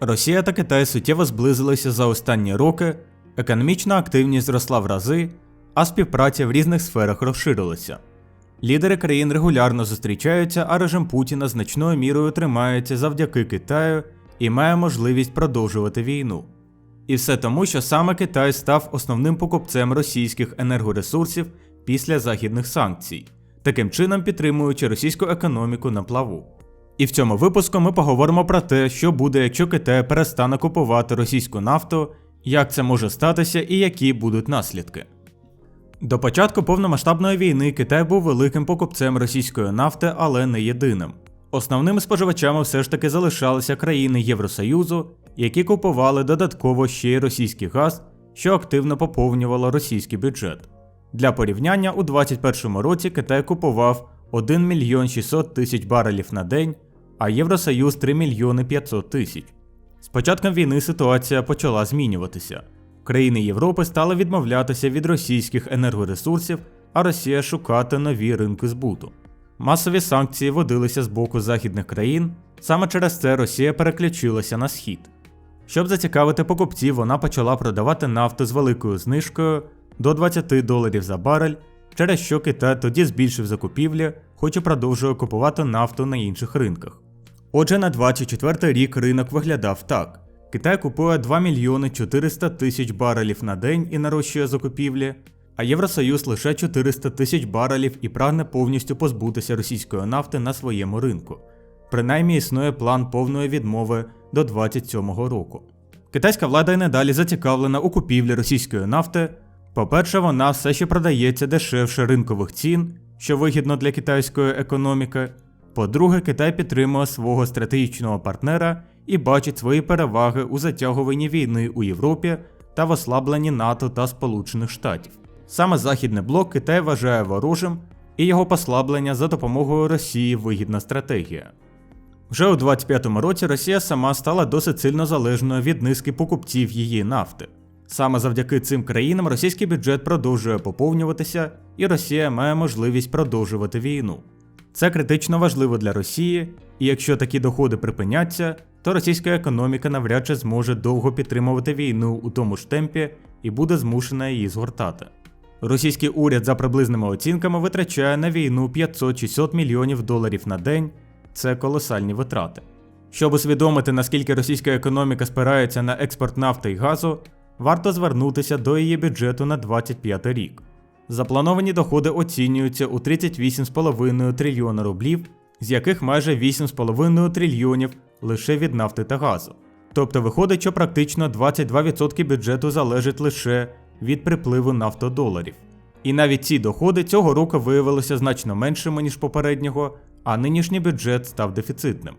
Росія та Китай суттєво зблизилися за останні роки, економічна активність зросла в рази, а співпраця в різних сферах розширилася. Лідери країн регулярно зустрічаються, а режим Путіна значною мірою тримається завдяки Китаю і має можливість продовжувати війну. І все тому, що саме Китай став основним покупцем російських енергоресурсів після західних санкцій, таким чином підтримуючи російську економіку на плаву. І в цьому випуску ми поговоримо про те, що буде, якщо Китай перестане купувати російську нафту, як це може статися і які будуть наслідки. До початку повномасштабної війни Китай був великим покупцем російської нафти, але не єдиним. Основними споживачами все ж таки залишалися країни Євросоюзу, які купували додатково ще й російський газ, що активно поповнювало російський бюджет. Для порівняння у 2021 році Китай купував 1 мільйон 600 тисяч барелів на день, а Євросоюз 3 мільйони 500 тисяч. З початком війни ситуація почала змінюватися. Країни Європи стали відмовлятися від російських енергоресурсів, а Росія шукати нові ринки збуту. Масові санкції водилися з боку західних країн, саме через це Росія переключилася на схід. Щоб зацікавити покупців, вона почала продавати нафту з великою знижкою до 20 доларів за барель, через що Китай тоді збільшив закупівлі, хоч і продовжує купувати нафту на інших ринках. Отже, на 24 рік ринок виглядав так: Китай купує 2 мільйони 400 тисяч барелів на день і нарощує закупівлі, а Євросоюз лише 400 тисяч барелів і прагне повністю позбутися російської нафти на своєму ринку. Принаймні існує план повної відмови до 27-го року. Китайська влада й надалі зацікавлена у купівлі російської нафти. По-перше, вона все ще продається дешевше ринкових цін, що вигідно для китайської економіки. По-друге, Китай підтримує свого стратегічного партнера і бачить свої переваги у затягуванні війни у Європі та в ослабленні НАТО та Сполучених Штатів. Саме Західний блок Китай вважає ворожим, і його послаблення за допомогою Росії вигідна стратегія. Вже у 25-му році Росія сама стала досить сильно залежною від низки покупців її нафти. Саме завдяки цим країнам російський бюджет продовжує поповнюватися, і Росія має можливість продовжувати війну. Це критично важливо для Росії, і якщо такі доходи припиняться, то російська економіка навряд чи зможе довго підтримувати війну у тому ж темпі і буде змушена її згортати. Російський уряд за приблизними оцінками витрачає на війну 500-600 мільйонів доларів на день, це колосальні витрати. Щоб усвідомити, наскільки російська економіка спирається на експорт нафти і газу, варто звернутися до її бюджету на 25 рік. Заплановані доходи оцінюються у 38,5 трильйона рублів, з яких майже 8,5 трильйонів лише від нафти та газу. Тобто виходить, що практично 22% бюджету залежить лише від припливу нафтодоларів. І навіть ці доходи цього року виявилися значно меншими, ніж попереднього, а нинішній бюджет став дефіцитним.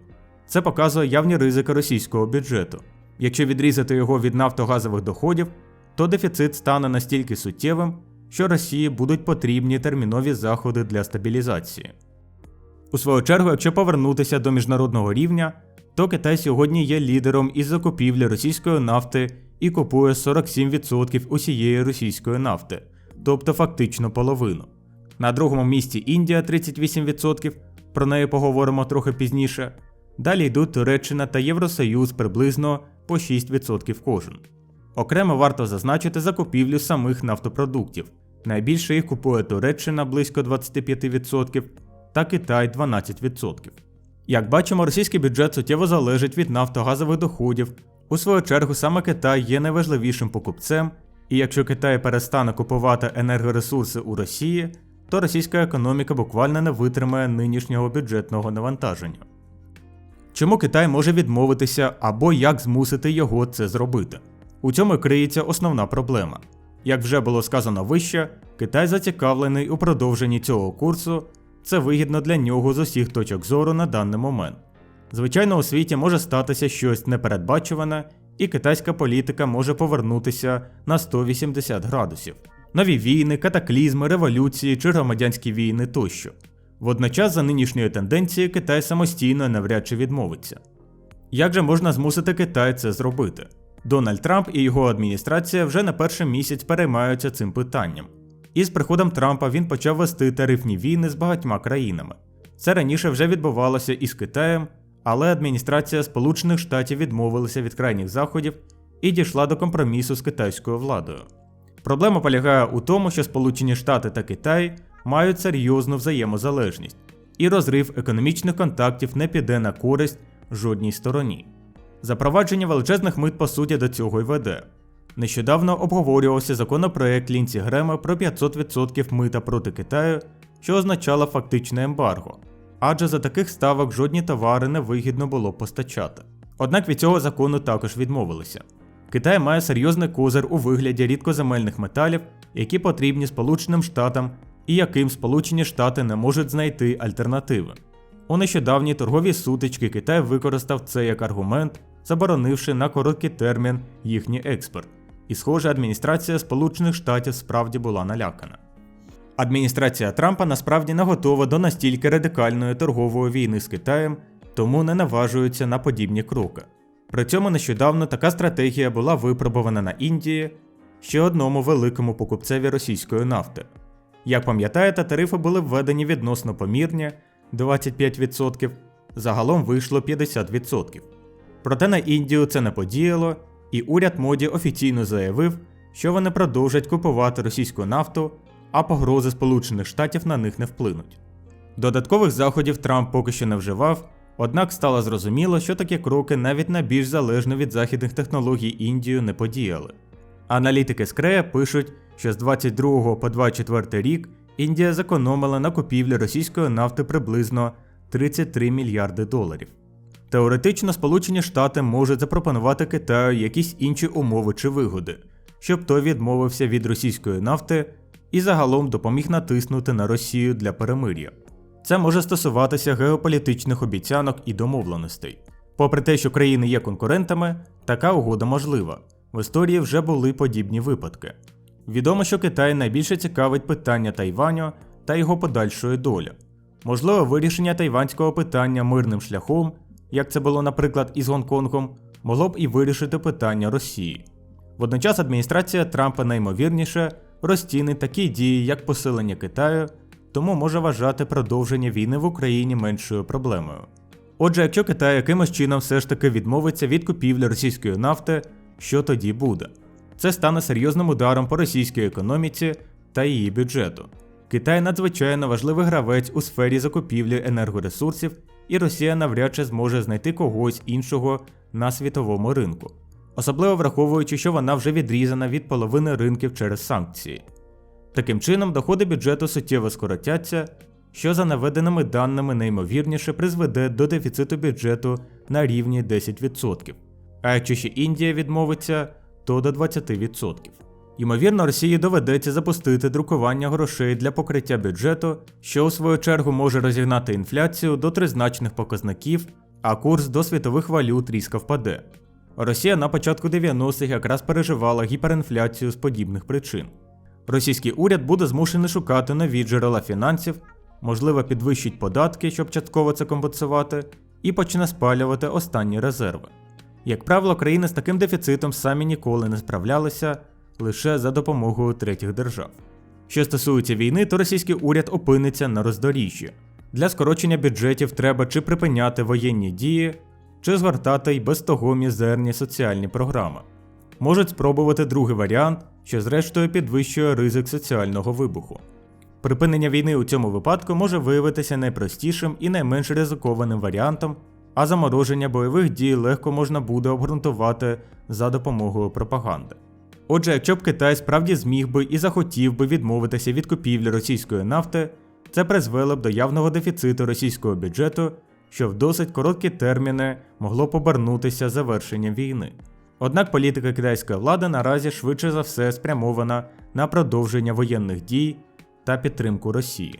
Це показує явні ризики російського бюджету. Якщо відрізати його від нафтогазових доходів, то дефіцит стане настільки суттєвим, що Росії будуть потрібні термінові заходи для стабілізації. У свою чергу, якщо повернутися до міжнародного рівня, то Китай сьогодні є лідером із закупівлі російської нафти і купує 47% усієї російської нафти, тобто фактично половину. На другому місці Індія 38%, про неї поговоримо трохи пізніше. Далі йдуть Туреччина та Євросоюз приблизно по 6% кожен. Окремо варто зазначити закупівлю самих нафтопродуктів. Найбільше їх купує Туреччина близько 25% та Китай 12%. Як бачимо, російський бюджет суттєво залежить від нафтогазових доходів. У свою чергу саме Китай є найважливішим покупцем, і якщо Китай перестане купувати енергоресурси у Росії, то російська економіка буквально не витримає нинішнього бюджетного навантаження. Чому Китай може відмовитися або як змусити його це зробити? У цьому криється основна проблема. Як вже було сказано вище, Китай зацікавлений у продовженні цього курсу, це вигідно для нього з усіх точок зору на даний момент. Звичайно, у світі може статися щось непередбачуване, і китайська політика може повернутися на 180 градусів. Нові війни, катаклізми, революції чи громадянські війни тощо. Водночас за нинішньої тенденції Китай самостійно навряд чи відмовиться. Як же можна змусити Китай це зробити? Дональд Трамп і його адміністрація вже на перший місяць переймаються цим питанням. І з приходом Трампа він почав вести тарифні війни з багатьма країнами. Це раніше вже відбувалося із Китаєм, але адміністрація Сполучених Штатів відмовилася від крайніх заходів і дійшла до компромісу з китайською владою. Проблема полягає у тому, що Сполучені Штати та Китай мають серйозну взаємозалежність, і розрив економічних контактів не піде на користь жодній стороні. Запровадження величезних мит по суті до цього й веде. Нещодавно обговорювався законопроект Лінці Грема про 500% мита проти Китаю, що означало фактичне ембарго, адже за таких ставок жодні товари не вигідно було постачати. Однак від цього закону також відмовилися. Китай має серйозний козир у вигляді рідкоземельних металів, які потрібні Сполученим Штатам і яким Сполучені Штати не можуть знайти альтернативи. У нещодавній торговій сутички Китай використав це як аргумент, заборонивши на короткий термін їхній експорт. І, схоже, адміністрація Сполучених Штатів справді була налякана. Адміністрація Трампа насправді не готова до настільки радикальної торгової війни з Китаєм, тому не наважується на подібні кроки. При цьому нещодавно така стратегія була випробована на Індії, ще одному великому покупцеві російської нафти. Як пам'ятаєте, тарифи були введені відносно помірні 25%, загалом вийшло 50%. Проте на Індію це не подіяло, і уряд моді офіційно заявив, що вони продовжать купувати російську нафту, а погрози Сполучених Штатів на них не вплинуть. Додаткових заходів Трамп поки що не вживав, однак стало зрозуміло, що такі кроки навіть на більш залежну від західних технологій Індію не подіяли. Аналітики з Крея пишуть, що з 22 по 24 рік Індія зекономила на купівлі російської нафти приблизно 33 мільярди доларів. Теоретично Сполучені Штати можуть запропонувати Китаю якісь інші умови чи вигоди, щоб той відмовився від російської нафти і загалом допоміг натиснути на Росію для перемир'я. Це може стосуватися геополітичних обіцянок і домовленостей. Попри те, що країни є конкурентами, така угода можлива. В історії вже були подібні випадки. Відомо, що Китай найбільше цікавить питання Тайваню та його подальшої долі. Можливо, вирішення тайванського питання мирним шляхом, як це було, наприклад, із Гонконгом, могло б і вирішити питання Росії. Водночас адміністрація Трампа наймовірніше розцінить такі дії, як посилення Китаю, тому може вважати продовження війни в Україні меншою проблемою. Отже, якщо Китай якимось чином все ж таки відмовиться від купівлі російської нафти, що тоді буде? Це стане серйозним ударом по російській економіці та її бюджету. Китай надзвичайно важливий гравець у сфері закупівлі енергоресурсів, і Росія навряд чи зможе знайти когось іншого на світовому ринку, особливо враховуючи, що вона вже відрізана від половини ринків через санкції. Таким чином, доходи бюджету суттєво скоротяться, що за наведеними даними неймовірніше призведе до дефіциту бюджету на рівні 10%. А якщо ще Індія відмовиться, то до 20%. Ймовірно, Росії доведеться запустити друкування грошей для покриття бюджету, що у свою чергу може розігнати інфляцію до тризначних показників, а курс до світових валют різко впаде. Росія на початку 90-х якраз переживала гіперінфляцію з подібних причин. Російський уряд буде змушений шукати нові джерела фінансів, можливо, підвищить податки, щоб частково це компенсувати, і почне спалювати останні резерви. Як правило, країни з таким дефіцитом самі ніколи не справлялися лише за допомогою третіх держав. Що стосується війни, то російський уряд опиниться на роздоріжжі. Для скорочення бюджетів треба чи припиняти воєнні дії, чи згортати й без того мізерні соціальні програми. Можуть спробувати другий варіант, що зрештою підвищує ризик соціального вибуху. Припинення війни у цьому випадку може виявитися найпростішим і найменш ризикованим варіантом, а замороження бойових дій легко можна буде обґрунтувати за допомогою пропаганди. Отже, якщо б Китай справді зміг би і захотів би відмовитися від купівлі російської нафти, це призвело б до явного дефіциту російського бюджету, що в досить короткі терміни могло б обернутися завершенням війни. Однак політика китайської влади наразі швидше за все спрямована на продовження воєнних дій та підтримку Росії.